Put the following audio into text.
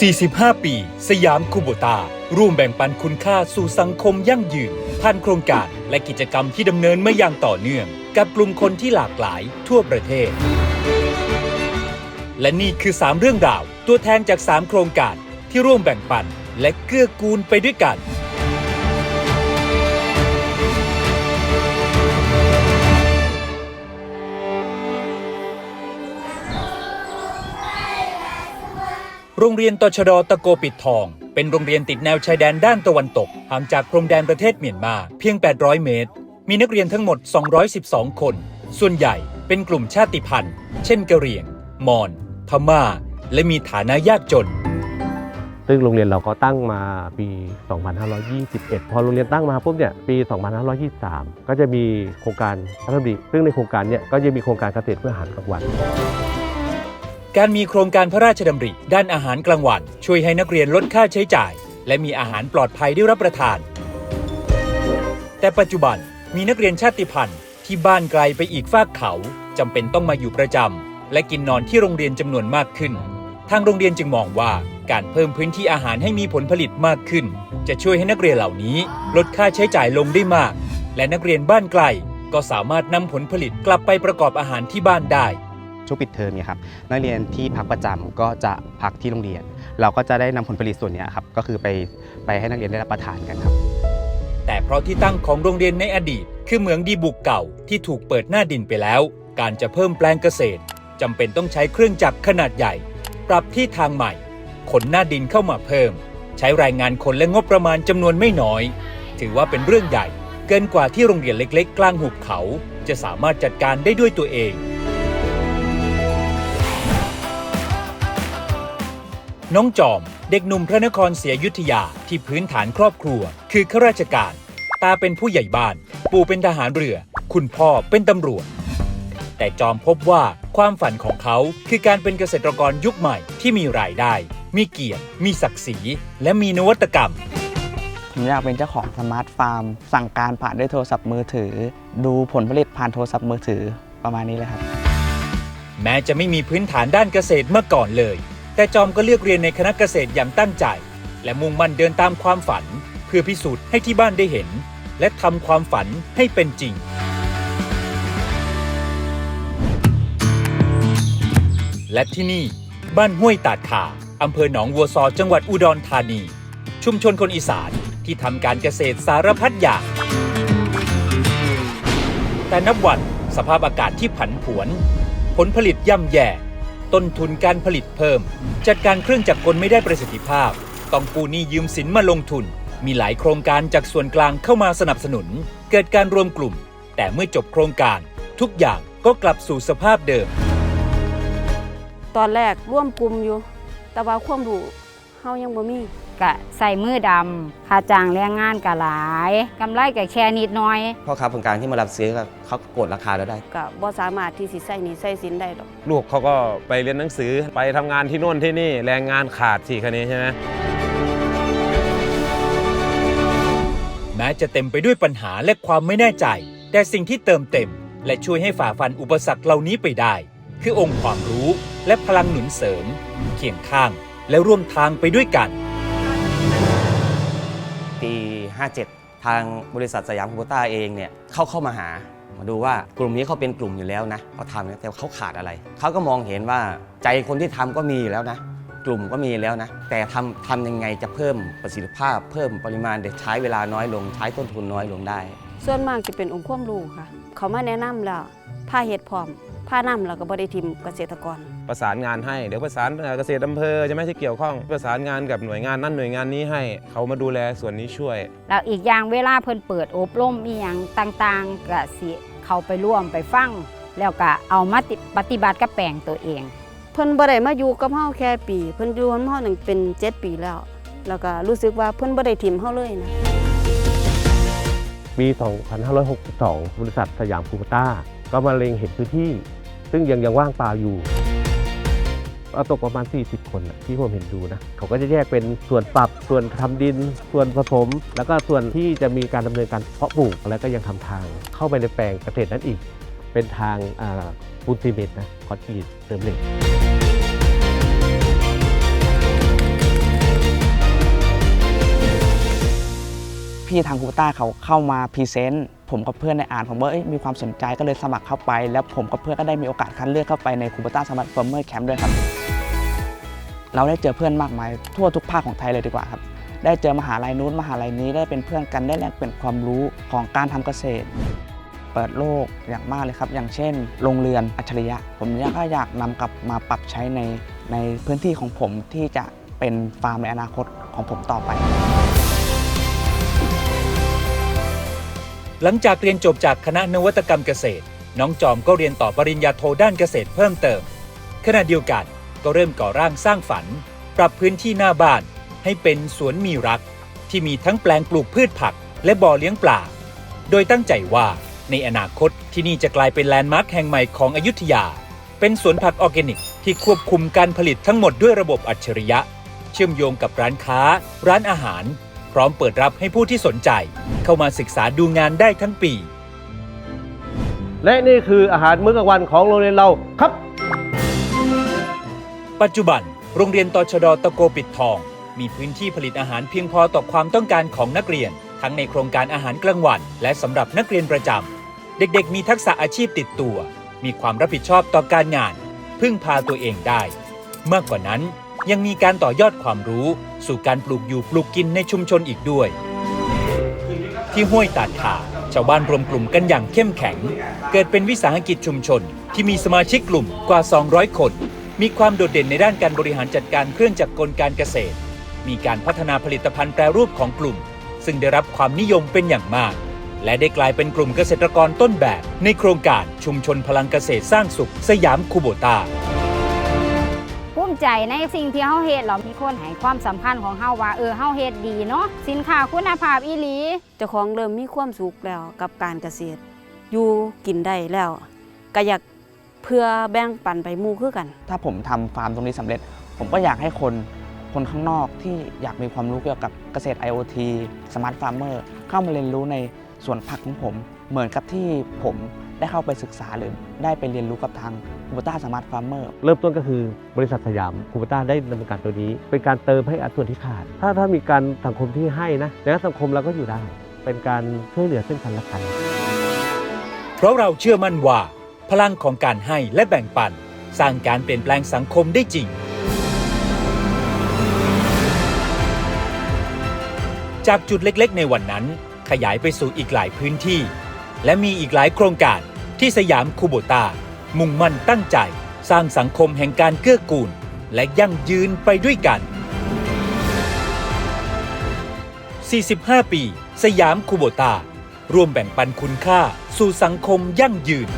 45 ปี สยามคูโบตา ร่วมแบ่งปันคุณค่าสู่สังคมยั่งยืนผ่านโครงการและกิจกรรมที่ดำเนินมาอย่างต่อเนื่อง กับกลุ่มคนที่หลากหลายทั่วประเทศ และนี่คือ 3 เรื่องราว ตัวแทนจาก 3 โครงการที่ร่วมแบ่งปันและเกื้อกูลไปด้วยกัน โรงเรียนตชดตะโกปิดทอง เป็นโรงเรียนติดแนวชายแดนด้านตะวันตก ห่างจากพรมแดนประเทศเมียนมา เพียง 800 เมตร มีนักเรียนทั้งหมด 212 คน ส่วนใหญ่เป็นกลุ่มชาติพันธุ์ เช่นกะเหรี่ยง มอญพม่า และมีฐานะยากจน ซึ่งโรงเรียนเราก็ตั้งมาปี 2521 พอโรงเรียนตั้งมาปุ๊บเนี่ย ปี 2523 ก็จะมีโครงการพัฒนาดีซึ่งในโครงการเนี่ยก็จะมีโครงการเกษตรเพื่ออาหารกลางวัน การมีโครงการพระราชดำริ ด้านอาหารกลางวัน ช่วยให้นักเรียนลดค่าใช้จ่าย และมีอาหารปลอดภัยได้รับประทาน แต่ปัจจุบันมีนักเรียนชาติพันธุ์ที่บ้านไกลไปอีกฟากเขาจำเป็นต้องมาอยู่ประจำและกินนอนที่โรงเรียนจำนวนมากขึ้น ทางโรงเรียนจึงมองว่าการเพิ่มพื้นที่อาหารให้มีผลผลิตมากขึ้น จะช่วยให้นักเรียนเหล่านี้ลดค่าใช้จ่ายลงได้มาก และนักเรียนบ้านไกลก็สามารถนำผลผลิตกลับไปประกอบอาหารที่บ้านได้ ช่วงปิดเทอมเนี่ยครับนักเรียนที่พักประจำก็จะพักที่โรงเรียน เราก็จะได้นำผลผลิตส่วนนี้ครับก็คือไปไปให้นักเรียนได้รับประทานกันครับ แต่เพราะที่ตั้งของโรงเรียนในอดีต คือเหมืองดีบุกเก่าที่ถูกเปิดหน้าดินไปแล้ว การจะเพิ่มแปลงเกษตรจำเป็นต้องใช้เครื่องจักรขนาดใหญ่ ปรับที่ทางใหม่ขนหน้าดินเข้ามาเพิ่ม ใช้แรงงานคนและงบประมาณจำนวนไม่น้อย ถือว่าเป็นเรื่องใหญ่เกินกว่าที่โรงเรียนเล็ก ๆ กลางหุบเขา จะสามารถจัดการได้ด้วยตัวเอง น้องจอม เด็กหนุ่มพระนครศรีอยุธยาที่พื้นฐานครอบครัว คือข้าราชการ ตาเป็นผู้ใหญ่บ้าน ปู่เป็นทหารเรือ คุณพ่อเป็นตำรวจ แต่จอมพบว่าความฝันของเขาคือการเป็นเกษตรกรยุคใหม่ที่มีรายได้ มีเกียรติ มีศักดิ์ศรีและมีนวัตกรรมผมอยากเป็นเจ้าของสมาร์ทฟาร์ม สั่งการผ่านด้วยโทรศัพท์มือถือ ดูผลผลิตผ่านโทรศัพท์มือถือประมาณนี้เลยครับ แม้จะไม่มีพื้นฐานด้านเกษตรเมื่อก่อนเลย แต่จอมก็เลือกเรียนในคณะเกษตรอย่างตั้งใจ และมุ่งมั่นเดินตามความฝัน เพื่อพิสูจน์ให้ที่บ้านได้เห็น และทำความฝันให้เป็นจริง และที่นี่ บ้านห้วยตาดขาอำเภอหนองวัวซอจังหวัดอุดรธานี ชุมชนคนอีสานที่ทำการเกษตรสารพัดอย่าง แต่นับวันสภาพอากาศที่ผันผวน ผลผลิตย่ำแย่ ต้นทุนการผลิตเพิ่ม จัดการเครื่องจักรกลไม่ได้ประสิทธิภาพ ต้องกู้หนี้ยืมสินมาลงทุน มีหลายโครงการจากส่วนกลางเข้ามาสนับสนุน เกิดการรวมกลุ่ม แต่เมื่อจบโครงการ ทุกอย่างก็กลับสู่สภาพเดิม ตอนแรกร่วมกลุ่มอยู่ แต่ว่าความรู้เฮายังบ่มี กะใส่มือดำค่าจ้างแรงงานกะหลายกำไรกะแค่นิดหน้อยพ่อค้าคนกลางที่มารับซื้อก็เขาก็กดราคาเราได้ ก็บ่สามารถที่สิใส่หนี้ใส่สินได้ดอกลูกเขาก็ไปเรียนหนังสือไปทำงานที่โน่นที่นี่แรงงานขาดสี่คันนี้ใช่ไหม แม้จะเต็มไปด้วยปัญหาและความไม่แน่ใจ แต่สิ่งที่เติมเต็ม และช่วยให้ฝ่าฟันอุปสรรคเหล่านี้ไปได้ คือองค์ความรู้และพลังหนุนเสริม เคียงข้างและร่วมทางไปด้วยกันปี 57 ทางบริษัทสยามคูโบต้าเองเนี่ยเข้าเข้ามาหามาดูว่ากลุ่มนี้เขาเป็นกลุ่มอยู่แล้วนะเขาทำนะแต่เขาขาดอะไร เขาก็มองเห็นว่าใจคนที่ทำก็มีอยู่แล้วนะ กลุ่มก็มีแล้วนะ แต่ทำทำยังไงจะเพิ่มประสิทธิภาพ เพิ่มปริมาณเด็กใช้เวลาน้อยลง ใช้ต้นทุนน้อยลงได้ ส่วนมากจะเป็นองค์ความรู้ค่ะ เขามาแนะนำแล้วพาเฮ็ดพร้อม พานำแล้วก็บ่ได้ทิมเกษตรกร ประสานงานให้เดี๋ยวประสานเอ่อเกษตรอำเภอใช่ไหมที่เกี่ยวข้อง ประสานงานกับหน่วยงานนั้นหน่วยงานนี้ให้ เขามาดูแลส่วนนี้ช่วย แล้วอีกอย่างเวลาเพิ่นเปิดอบรมอีหยังต่างๆก็สิเข้าไปร่วมไปฟังแล้วก็เอามาติปฏิบัติกับแปลงตัวเอง เพิ่นบ่ได้มาอยู่กับเฮาแค่ปี เพิ่นอยู่กับเฮานั่นเป็น7ปีแล้ว แล้วก็รู้สึกว่าเพิ่นบ่ได้ทิมเฮาเลยนะปี 2562 บริษัทสยามคูโบต้า ก็มาเล็งเห็นพื้นที่ ซึ่งยังยังว่างเปล่าอยู่เอาตกประมาณ 40 คนนะที่ผมเห็นดูนะเขาก็จะแยกเป็นส่วนปรับส่วนทำดิน ส่วนผสม แล้วก็ส่วนที่จะมีการดำเนินการเพาะปลูกแล้วก็ยังทำทางเข้าไปในแปลงเกษตรนั้นอีก เป็นทางปูนซีเมนต์นะคอนกรีตเสริมเหล็กพี่ทางคูต้าเขาเข้ามาพรีเซนต์ ผมกับเพื่อนในอ่านผมว่ามีความสนใจก็เลยสมัครเข้าไป แล้วผมกับเพื่อนก็ได้มีโอกาสคัดเลือกเข้าไปในคูต้าสมาร์ทฟอร์เมอร์แคมป์ด้วยครับ เราได้เจอเพื่อนมากมายทั่วทุกภาคของไทยเลยดีกว่าครับ ได้เจอมหาลัยนู้นมหาลัยนี้ได้เป็นเพื่อนกันได้แลกเปลี่ยนความรู้ของการทำเกษตร เปิดโลกอย่างมากเลยครับ อย่างเช่น โรงเรือนอัจฉริยะ ผมอยากก็อยากนำกลับมาปรับใช้ในในพื้นที่ของผมที่จะเป็นฟาร์มในอนาคตของผมต่อไป หลังจากเรียนจบจากคณะนวัตกรรมเกษตร น้องจอมก็เรียนต่อปริญญาโทด้านเกษตรเพิ่มเติม ขณะเดียวกันก็เริ่มก่อร่างสร้างฝัน ปรับพื้นที่หน้าบ้าน ให้เป็นสวนมีรัก ที่มีทั้งแปลงปลูกพืชผัก และบ่อเลี้ยงปลา โดยตั้งใจว่าในอนาคตที่นี่จะกลายเป็นแลนด์มาร์คแห่งใหม่ของอยุธยา เป็นสวนผักออร์แกนิก ที่ควบคุมการผลิตทั้งหมดด้วยระบบอัจฉริยะ เชื่อมโยงกับร้านค้า ร้านอาหาร ร้อมเปิดรับให้ผู้ที่สนใจ เข้ามาศึกษาดูงานได้ทั้งปี และนี่คืออาหารมื้อกลางวันของโรงเรียนเราครับ ปัจจุบัน โรงเรียนตชดตะโกปิดทอง มีพื้นที่ผลิตอาหารเพียงพอต่อความต้องการของนักเรียน ทั้งในโครงการอาหารกลางวัน และสำหรับนักเรียนประจำเด็กๆ มีทักษะอาชีพติดตัว มีความรับผิดชอบต่อการงาน พึ่งพาตัวเองได้ มากกว่านั้น ยังมีการต่อยอดความรู้ สู่การปลูกอยู่ปลูกกินในชุมชนอีกด้วย ที่ห้วยตาดขาชาวบ้านรวมกลุ่มกันอย่างเข้มแข็ง เกิดเป็นวิสาหกิจชุมชน ที่มีสมาชิกกลุ่มกว่า 200 คน มีความโดดเด่นในด้านการบริหารจัดการเครื่องจักรกลการเกษตร มีการพัฒนาผลิตภัณฑ์แปรรูปของกลุ่ม ซึ่งได้รับความนิยมเป็นอย่างมาก และได้กลายเป็นกลุ่มเกษตรกรต้นแบบ ในโครงการชุมชนพลังเกษตรสร้างสุข สยามคูโบตา ภูมิใจในสิ่งที่เฮาเฮ็ดเรามีคนให้ความสำคัญของเฮาว่าเออเฮาเฮ็ดดีเนาะสินค้าคุณภาพอีหลีเจ้าของเริ่มมีความสุขแล้วกับการเกษตร อยู่กินได้แล้วก็อยากเพื่อแบ่งปันไปหมู่คือกัน ถ้าผมทำฟาร์มตรงนี้สำเร็จ ผมก็อยากให้คนคนข้างนอกที่อยากมีความรู้เกี่ยวกับเกษตร IoT Smart Farmer เข้ามาเรียนรู้ในสวนผักของผม เหมือนกับที่ผมได้เข้าไปศึกษาหรือได้ไปเรียนรู้กับทาง คูบต้าสมาร์ทฟาร์มเมอร์เริ่มต้นก็คือบริษัทสยามคูปต้าได้ดำเนินการตัวนี้ เป็นการเติมให้อันส่วนที่ขาด ถ้าถ้ามีการสังคมที่ให้นะในสังคมเราก็อยู่ได้ เป็นการช่วยเหลือซึ่งกันและกัน เพราะเราเชื่อมั่นว่า พลังของการให้และแบ่งปัน สร้างการเปลี่ยนแปลงสังคมได้จริง จากจุดเล็กๆ ในวันนั้น ขยายไปสู่อีกหลายพื้นที่ และมีอีกหลายโครงการที่สยามคูโบตา มุ่งมั่นตั้งใจ สร้างสังคมแห่งการเกื้อกูล และยั่งยืนไปด้วยกัน 45 ปี สยามคูโบตา ร่วมแบ่งปันคุณค่าสู่สังคมยั่งยืน